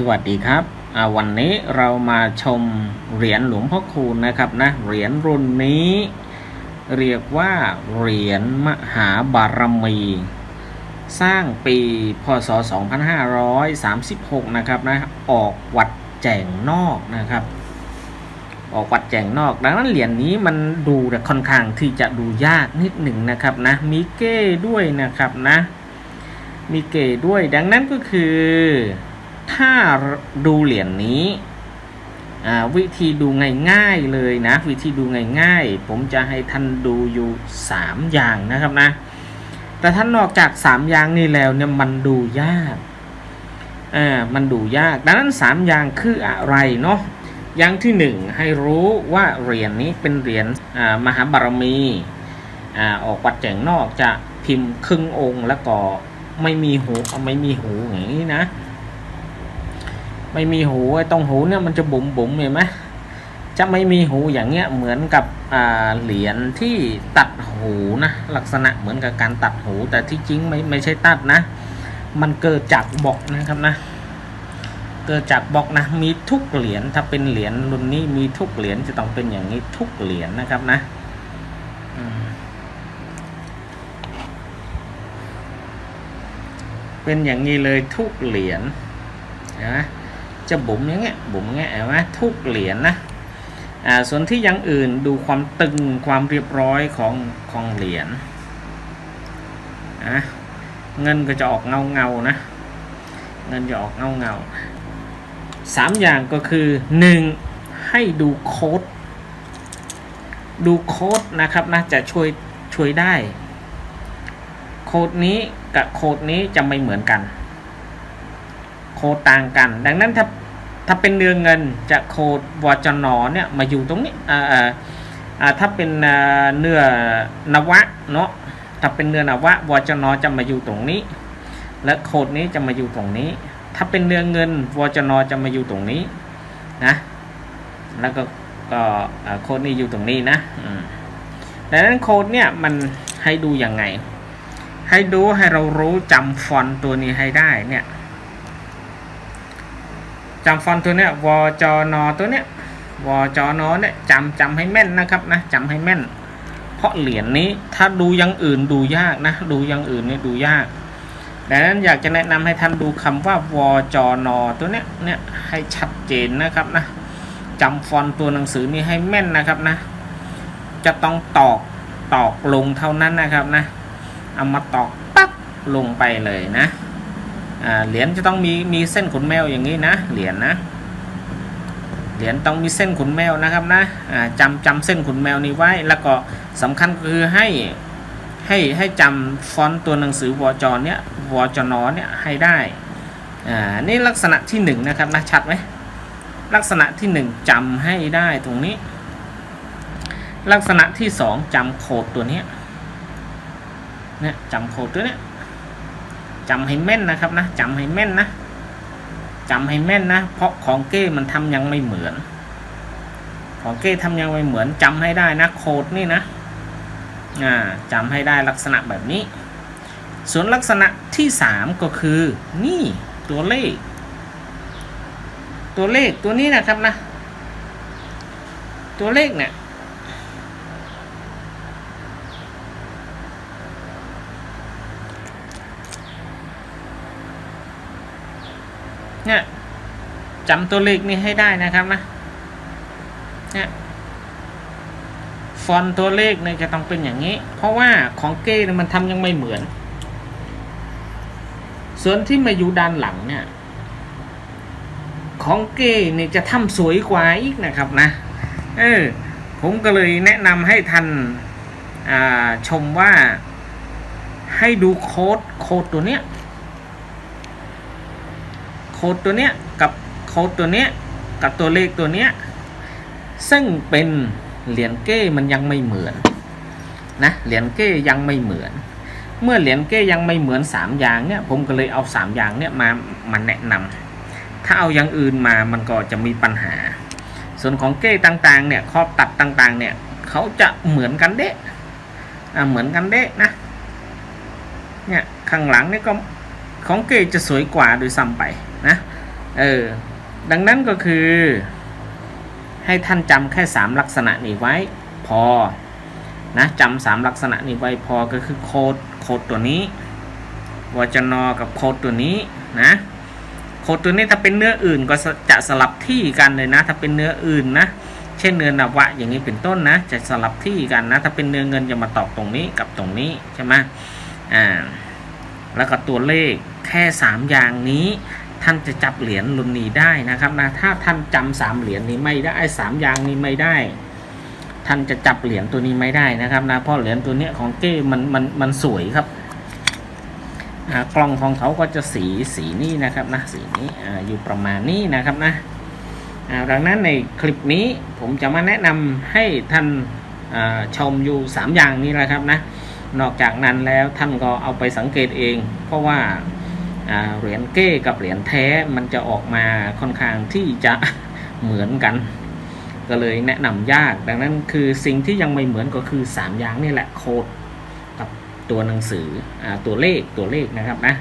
สวัสดีครับวันนี้เรามาชมเหรียญหลวงพ่อคูณนะครับนะเหรียญรุ่นนี้ เรียกว่าเหรียญมหาบารมี สร้างปีพศ 2536 นะครับนะออกวัดแจงนอกนะครับ ออกวัดแจงนอก ดังนั้นเหรียญนี้มันดูแต่ค่อนข้างที่จะดูยากนิดหนึ่งนะครับนะมีเก้ด้วยนะครับนะมีเก๋ด้วยดังนั้นก็คือ ถ้าดูเหรียญนี้วิธีดูง่ายๆเลยนะ วิธีดูง่ายๆ ผมจะให้ท่านดูอยู่ 3 อย่างนะครับนะ แต่ท่านนอกจาก 3 อย่างนี้แล้วเนี่ยมันดูยากอ่ามันดูยาก ดังนั้น 3 อย่างคืออะไรเนาะอย่างที่ 1 ให้รู้ว่าเหรียญนี้เป็นเหรียญมหาบารมีอออกวัดแจงนอกจะพิมพ์ครึ่งองค์แล้วก็ไม่มีหูไม่มีหูอย่างนี้นะ ไม่มีหูไอ้ตรงหูเนี่ยมันจะบุ๋มบุ๋มเห็นไหมจะไม่มีหูอย่างเงี้ยเหมือนกับเหรียญที่ตัดหูนะลักษณะเหมือนกับการตัดหู แต่ที่จริงไม่ไม่ใช่ตัดนะ มันเกิดจากบล็อกนะครับนะ เกิดจากบล็อกนะมีทุกเหรียญถ้าเป็นเหรียญรุ่นนี้มีทุกเหรียญจะต้องเป็นอย่างนี้ทุกเหรียญนะครับนะเป็นอย่างนี้เลยทุกเหรียญนะ จะบุ๋มอย่างเงี้ยบุ๋มเงี้ยเห็นไหมทุกเหรียญนะอ่าส่วนที่อยังอื่นดูความตึงความเรียบร้อยของของเหรียญนะเงินก็จะออกเงาเงาๆนะ เงินจะออกเงาเงาสามอย่างก็คือหนึ่งให้ดูโค้ดดูโค้ดนะครับนะจะช่วยช่วยได้ โค้ดนี้กับโค้ดนี้จะไม่เหมือนกัน โคดต่างกัน ดังนั้นถ้าถ้าเป็นเนื้อเงินจะโคดวจนเนี่ยมาอยู่ตรงนี้อ่าอ่าถ้าเป็นเนื้อนวะเนาะถ้าเป็นเนื้อนวะวจนจะมาอยู่ตรงนี้ และโคดนี้จะมาอยู่ตรงนี้ ถ้าเป็นเนื้อเงินวจนจะมาอยู่ตรงนี้นะแล้วก็ก็โคดนี้อยู่ตรงนี้นะดังนั้นโคดเนี่ยมันให้ดูยังไง ให้ดูให้เรารู้จำฟอนต์ตัวนี้ให้ได้เนี่ย จำฟอนต์ตัวเนี้ยวจนตัวเนี้ยวจนเนี่ยจำจำให้แม่นนะครับนะจำให้แม่น เพราะเหรียญนี้ถ้าดูอย่างอื่นดูยากนะ ดูอย่างอื่นเนี่ยดูยากดังนั้นอยากจะแนะนำให้ท่านดูคำว่าวจนตัวเนี้ยเนี่ยให้ชัดเจนนะครับนะจำฟอนต์ตัวหนังสือนี้ให้แม่นนะครับนะ จะต้องตอกตอกลงเท่านั้นนะครับนะ เอามาตอกปั๊บลงไปเลยนะ เหรียญจะต้องมีมีเส้นขนแมวอย่างนี้นะเหรียญนะเหรียญต้องมีเส้นขนแมวนะครับนะอ่าจำจำเส้นขนแมวนี้ไว้ แล้วก็สำคัญก็คือให้ให้ให้จำฟอนต์ตัวหนังสือวจเนี้ยวจนเนี่ยให้ได้อ่านี่ลักษณะที่หนึ่งนะครับนะชัดไหมลักษณะที่หนึ่งจำให้ได้ตรงนี้ ลักษณะที่สองจำโคดตัวเนี้ยเนี่ยจำโคดตัวเนี้ย จำให้แม่นนะครับนะจำให้แม่นนะจำให้แม่นนะ เพราะของเก้มันทำยังไม่เหมือน ของเก้ทำยังไม่เหมือนจำให้ได้นะโคดนี่นะอ่าจำให้ได้ลักษณะแบบนี้ ส่วนลักษณะที่สามก็คือ นี่ตัวเลข ตัวเลขตัวนี้นะครับนะ ตัวเลขเนี่ย เนี่ยจำตัวเลขนี้ให้ได้นะครับนะเนี่ยฟอนต์ตัวเลขเนี่ยจะต้องเป็นอย่างนี้ เพราะว่าของเก้มันทำยังไม่เหมือน ส่วนที่มาอยู่ด้านหลังเนี่ยของเก้เนี่ยจะทำสวยกว่าอีกนะครับนะเออผมก็เลยแนะนำให้ท่านชมว่าให้ดูโค้ดโค้ดตัวเนี้ย โค้ดตัวเนี้ยกับโค้ดตัวเนี้ยกับตัวเลขตัวเนี้ยซึ่งเป็นเหรียญเก้มันยังไม่เหมือนนะเหรียญเก้ยังไม่เหมือน เมื่อเหรียญเก้ยังไม่เหมือนสามอย่างเนี่ยผมก็เลยเอาสามอย่างเนี่ยมามาแนะนำถ้าเอาอย่างอื่นมามันก็จะมีปัญหา ส่วนของเก้ต่างๆเนี่ยข้อตัดต่างๆเนี่ยเขาจะเหมือนกันเด้อ่าเหมือนกันเด้นะเนี่ยข้างหลังนี่ก็ ของเกจะสวยกว่าโดยซ้ำไปนะเออดังนั้นก็คือ ให้ท่านจำแค่สามลักษณะนี้ไว้พอนะจำสามลักษณะนี้ไว้พอก็คือโคดโคดตัวนี้วจนกับโคดตัวนี้นะโคดตัวนี้ถ้าเป็นเนื้ออื่นก็จะสลับที่กันเลยนะ ถ้าเป็นเนื้ออื่นนะเช่นเนื้อนวะอย่างนี้เป็นต้นนะ จะสลับที่กันนะ ถ้าเป็นเนื้อเงินจะมาตอบตรงนี้กับตรงนี้ใช่ไหมอ่าแล้วก็ตัวเลข แค่สามอย่างนี้ท่านจะจับเหรียญรุ่นนี้ได้นะครับนะถ้าท่านจำสามเหรียญนี้ไม่ได้สามอย่างนี้ไม่ได้ ท่านจะจับเหรียญตัวนี้ไม่ได้นะครับนะเพราะเหรียญตัวเนี้ยของเก้มันมันมันสวยครับกล้องของเขาก็จะสีสีนี้นะครับนะสีนี้ออยู่ประมาณนี้นะครับนะดังนั้นในคลิปนี้ผมจะมาแนะนำให้ท่านชมอยู่ 3 อย่างนี้แหละครับนะนอกจากนั้นแล้วท่านก็เอาไปสังเกตเอง เพราะว่า เหรียญเก้กับเหรียญแท้มันจะออกมาค่อนข้างที่จะเหมือนกัน ก็เลยแนะนำยาก ดังนั้นคือสิ่งที่ยังไม่เหมือนก็คือ 3 อย่างนี่แหละโคดกับตัวหนังสืออตัวเลขตัวเลขนะครับนะ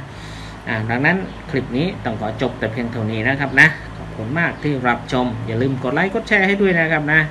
ดังนั้นคลิปนี้ต้องขอจบแต่เพียงเท่านี้นะครับนะขอบคุณมากที่รับชม อย่าลืมกดไลค์กดแชร์ให้ด้วยนะครับนะ